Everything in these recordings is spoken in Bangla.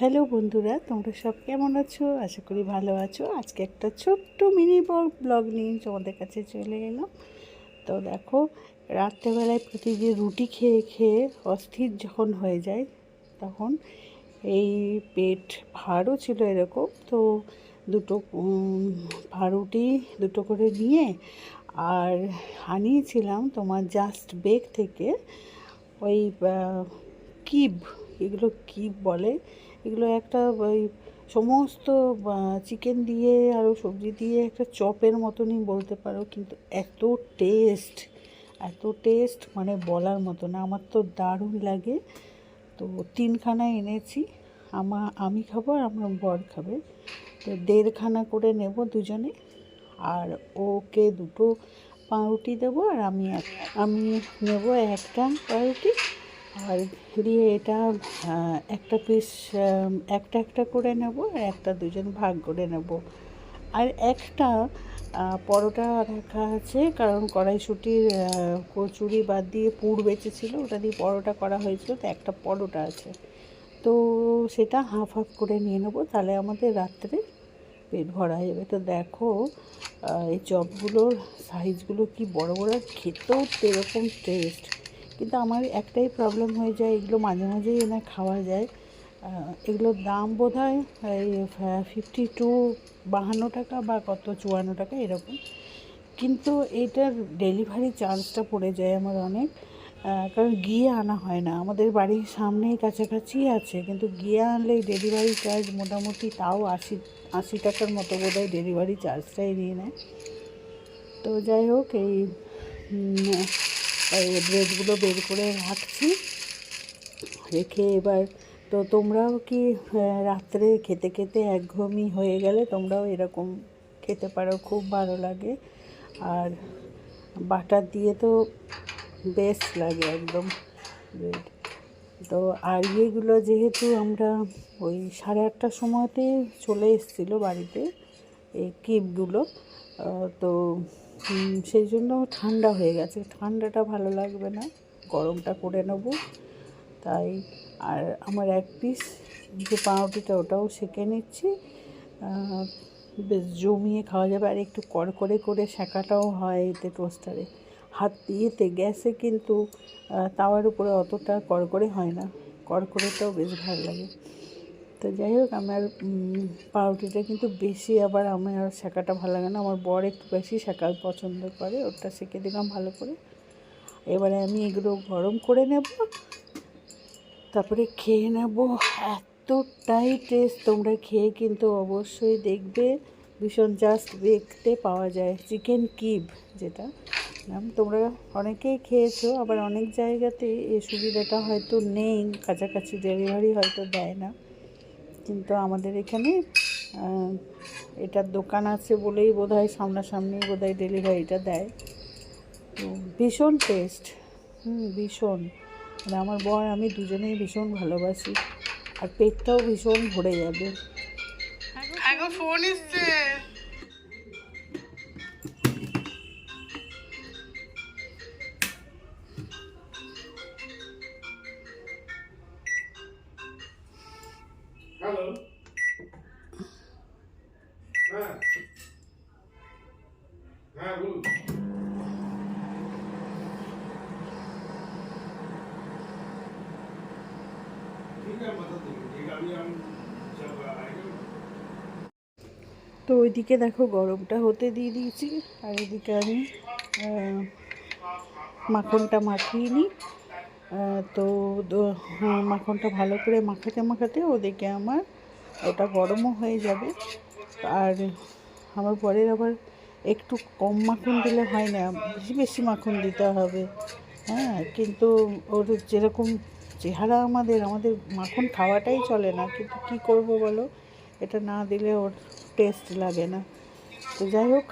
হ্যালো বন্ধুরা, তোমরা সব কেমন আছো? আশা করি ভালো আছো। আজকে একটা ছোট্ট মিনি ব্লগ নিয়ে তোমাদের কাছে চলে এলাম। তো দেখো, রাত্রেবেলায় প্রতিদিন রুটি খেয়ে খেয়ে অস্থির যখন হয়ে যায়, তখন এই পেট ভারও ছিল এরকম। তো দুটো ভারুটি দুটো করে নিয়ে আর আনিয়েছিলাম তোমার জাস্ট বেক থেকে ওই কিব, এগুলো কিব বলে এগুলো একটা ওই সমস্ত চিকেন দিয়ে আরও সবজি দিয়ে একটা চপের মতনই বলতে পারো, কিন্তু এত টেস্ট এত টেস্ট মানে বলার মতো না। আমার তো দারুণ লাগে। তো তিনখানা এনেছি। আমা, আমি খাব আর আমার বর খাবে। তো দেড়খানা করে নেব দুজনে। আর ওকে দুটো পাউরুটি দেবো আর আমি আমি নেব একটা পাউরুটি। আর দিয়ে এটা একটা পিস একটা একটা করে নেব আর একটা দুজন ভাগ করে নেব। আর একটা পরোটা রাখা আছে, কারণ কড়াইশুটির কচুরি বাদ দিয়ে পুর বেঁচেছিল, ওটা দিয়ে পরোটা করা হয়েছিল, তো একটা পরোটা আছে। তো সেটা হাফ হাফ করে নিয়ে নেব, তাহলে আমাদের রাত্রে পেট ভরা যাবে। তো দেখো এই চপগুলোর সাইজগুলো কি বড় বড় খেতেও তো এরকম টেস্ট কিন্তু আমার একটাই প্রবলেম হয়ে যায়, এগুলো মাঝে মাঝেই এনে খাওয়া যায়। এগুলোর দাম বোধ হয় ফিফটি টু বাহান্ন টাকা বা কত, চুয়ান্ন টাকা এরকম। কিন্তু এটার ডেলিভারি চার্জটা পড়ে যায় আমার অনেক। কারণ গিয়ে আনা হয় না। আমাদের বাড়ির সামনেই কাছাকাছি আছে, কিন্তু গিয়ে আনলে ডেলিভারি চার্জ মোটামুটি তাও আশি আশি টাকার মতো বোধ হয় ডেলিভারি চার্জটাই নিয়ে। নেয় তো যাই হোক, এই ব্রেডগুলো বের করে রাখছি। রেখে এবার তো তোমরাও কি রাত্রে খেতে খেতে একঘমি হয়ে গেলে তোমরাও এরকম খেতে পারো, খুব ভালো লাগে। আর বাটার দিয়ে তো বেস্ট লাগে একদম। ব্রেড তো আর ইয়েগুলো যেহেতু আমরা ওই সাড়ে আটটার সময়তে চলে এসেছিল বাড়িতে, এই কিপগুলো তো সেই জন্য ঠান্ডা হয়ে গেছে। ঠান্ডাটা ভালো লাগবে না, গরমটা করে নেব। তাই আর আমার এক পিস যে পাউরুটিটা ওটাও সেঁকে নিচ্ছি। বেশ জমিয়ে খাওয়া যাবে। আর একটু কড়কড়ে করে সেঁকাটাও হয় এতে টোস্টারে হাত দিয়েতে গ্যাসে কিন্তু তাওয়ার উপরে অতটা কড়কড়ে হয় না। কড়কড়েটাও বেশ ভালো লাগে। তো যাই হোক, আমার পাউরুটিটা কিন্তু বেশি আবার আমার সেঁকাটা ভালো লাগে না। আমার বর একটু বেশি সেঁকা পছন্দ করে, ওটা সেঁকে দিলাম ভালো করে। এবারে আমি এগুলো গরম করে নেব, তারপরে খেয়ে নেব। এতটাই টেস্ট তোমরা খেয়ে কিন্তু অবশ্যই দেখবে। ভীষণ জাস্ট দেখতে পাওয়া যায়। চিকেন কিব যেটা, নাম তোমরা অনেকেই খেয়েছো, আবার অনেক জায়গাতে এই সুবিধাটা হয়তো নেই, কাছাকাছি ডেলিভারি হয়তো দেয় না। কিন্তু আমাদের এখানে এটার দোকান আছে বলেই বোধ হয় সামনাসামনি বোধ হয় ডেলিভারিটা দেয়। তো ভীষণ টেস্ট হুম, ভীষণ। মানে আমার বর, আমি দুজনেই ভীষণ ভালোবাসি। আর পেটটাও ভীষণ ভরে যাবে। তো ওইদিকে দেখো গরমটা হতে দিয়ে দিয়েছি আর এদিকে আমি মাখনটা মাখিয়ে নিই। তো হ্যাঁ, মাখনটা ভালো করে মাখাতে মাখাতে ওদিকে আমার ওটা গরমও হয়ে যাবে। আর আমার পরের আবার একটু কম মাখন দিলে হয় না বেশি বেশি মাখন দিতে হবে। হ্যাঁ কিন্তু ওর যেরকম চেহারা আমাদের আমাদের মাখন খাওয়াটাই চলে না কিন্তু কী করব বলো? এটা না দিলে ওর টেস্ট লাগে না। তো যাই হোক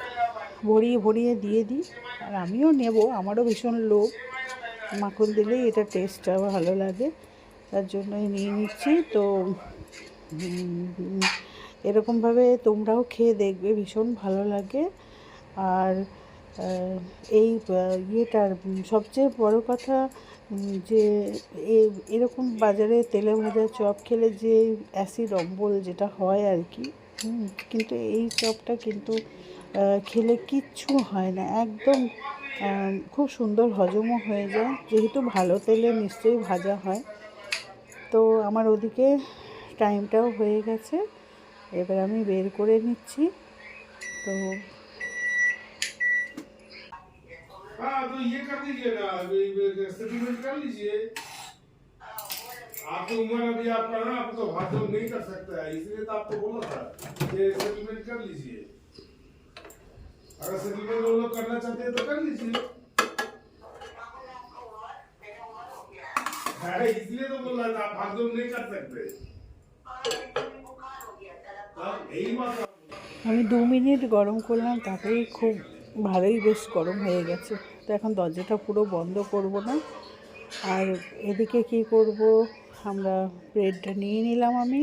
ভরিয়ে ভরিয়ে দিয়ে দিই। আর আমিও নেব আমারও ভীষণ লোভ। মাখন দিলেই এটা টেস্টটা ভালো লাগে। তার জন্যই নিয়ে নিচ্ছি। তো এরকমভাবে তোমরাও খেয়ে দেখবে, ভীষণ ভালো লাগে। আর এই ইয়েটার সবচেয়ে বড় কথা যে এরকম বাজারে তেলে ভাজা চপ খেলে যে অ্যাসিড অম্বল যেটা হয় আর কি কিন্তু এই চপটা কিন্তু খেলে কিচ্ছু হয় না। একদম খুব সুন্দর হজমও হয়ে যায় যেহেতু ভালো তেলে নিশ্চয়ই ভাজা হয় তো আমার ওদিকে টাইমটাও হয়ে গেছে এবার আমি বের করে নিচ্ছি তো हाँ तो ये कर दीजिए ना सेटलमेंट कर लीजिए आपकी उम्र अभी आपका ना आप तो भाग दौड़ नहीं कर सकता है इसलिए तो आपको बोला था कि सेटलमेंट कर लीजिए अगर सेटलमेंट वो लोग करना चाहते हैं तो कर लीजिए अरे इसलिए तो बोल रहा था आप भाग दौड़ नहीं कर सकते हाँ, यही बात है। আমি দু মিনিট গরম করলাম তাতেই খুব ভালোই বেশ গরম হয়ে গেছে তো এখন দরজাটা পুরো বন্ধ করব না আর এদিকে কি করব আমরা ব্রেডটা নিয়ে নিলাম আমি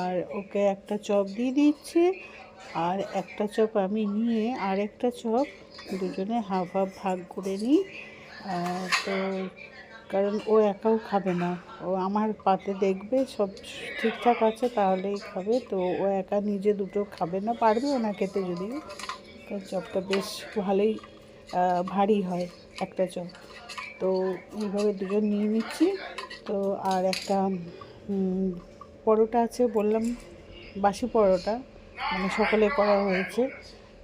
আর ওকে একটা চপ দিয়ে দিচ্ছি আর একটা চপ আমি নিয়ে আর একটা চপ দুজনে হাফ হাফ ভাগ করে নিই। তো কারণ ও একাও খাবে না। ও আমার পাতে দেখবে, সব ঠিকঠাক আছে তাহলেই খাবে। তো ও একা নিজে দুটো খাবে না পারবেও না খেতে যদি চপটা বেশ ভালোই ভারী হয় একটা চপ। তো এইভাবে দুজন নিয়ে নিচ্ছি। তো আর একটা পরোটা আছে বললাম, বাসি পরোটা। মানে সকালে করা হয়েছে।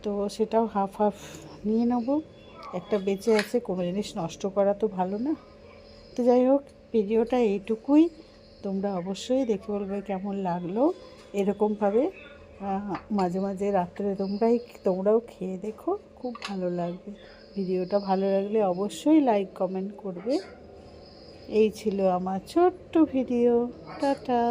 তো সেটাও হাফ হাফ নিয়ে নেব। একটা বেঁচে আছে, কোনো জিনিস নষ্ট করা তো ভালো না। তো যাই হোক, ভিডিওটা এইটুকুই। তোমরা অবশ্যই দেখে বলবে কেমন লাগল। এরকমভাবে মাঝে মাঝে রাত্রে তোমরাই, তোমরাও খেয়ে দেখো। খুব ভালো লাগবে। ভিডিওটা ভালো লাগলে অবশ্যই লাইক কমেন্ট করবে। এই ছিল আমার ছোট্ট ভিডিও। টাটা।